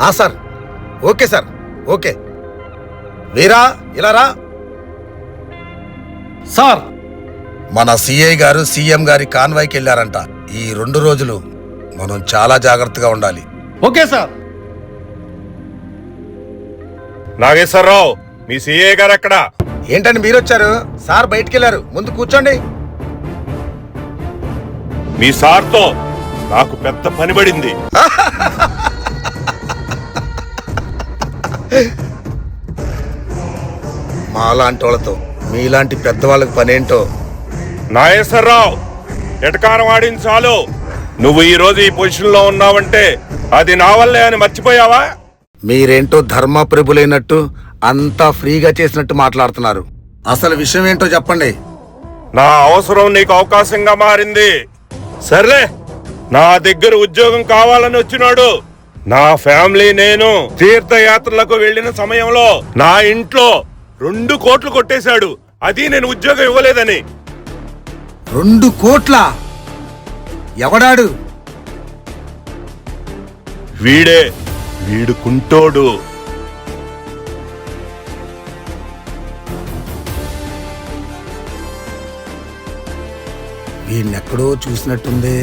ఆ sir. Okay sir. Okay. Veera ఇలా రా. సార్. మన సిఐ గారు సీఎం గారి కాన్వాయ్కి వెళ్ళారంట. ఈ రెండు రోజులు మనం చాలా జాగ్రత్తగా ఉండాలి. Okay sir. నాగేశ్వరరావు మీ సిఏ గారు ఎక్కడ? ఏంటండి మీరు వచ్చారు సార్ బయటికి వెళ్ళారు ముందు కూర్చోండి. మీ సార్తో నాకు పెద్ద పని పడింది. మాలాంటి వాళ్ళతో మీలాంటి పెద్దవాళ్ళకి పనేంటో? నాగేశ్వరరావు ఎటకారం ఆడింది చాలు. నువ్వు ఈ రోజు ఈ పొజిషన్లో ఉన్నావంటే అది నా వల్లే అని మర్చిపోయావా? మీరేంటో ధర్మప్రభులైనట్టు అంతా ఫ్రీగా చేసినట్టు మాట్లాడుతున్నారు. అసలు విషయం ఏంటో చెప్పండి. నా అవసరం నీకు అవకాశంగా మారింది. సర్లే నా దగ్గర ఉద్యోగం కావాలని వచ్చినాడు. నా ఫ్యామిలీ నేను తీర్థయాత్రలకు వెళ్ళిన సమయంలో నా ఇంట్లో రెండు కోట్లు కొట్టేశాడు. అది నేను ఉద్యోగం ఇవ్వలేదని. రెండు కోట్ల? ఎవడాడు? వీడే వీడు కుంటోడు. వీడినెక్కడో చూసినట్టుంది.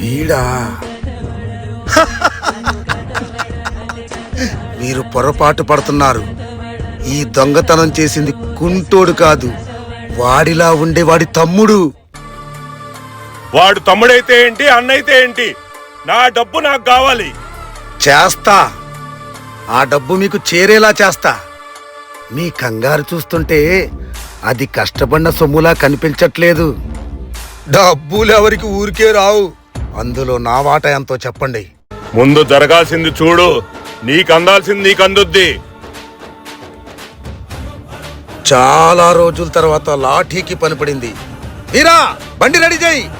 వీడా? మీరు పొరపాటు పడుతున్నారు. ఈ దొంగతనం చేసింది కుంటోడు కాదు వాడిలా ఉండే వాడి తమ్ముడు. వాడు తమ్ముడైతే ఏంటి అన్నైతే ఏంటి? నా డబ్బు నాకు కావాలి. చేస్తా. ఆ డబ్బు మీకు చేరేలా చేస్తా. మీ కంగారు చూస్తుంటే అది కష్టపడిన సొమ్ములా కనిపించట్లేదు. డబ్బులు ఎవరికి ఊరికే రావు. అందులో నా వాట ఎంతో చెప్పండి. ముందు జరగాల్సింది చూడు. నీకు అందాల్సింది నీకు అందుద్ది చాలా రోజుల తర్వాత లాఠీకి పనిపడింది. వీరా బండి రెడీ చేయి.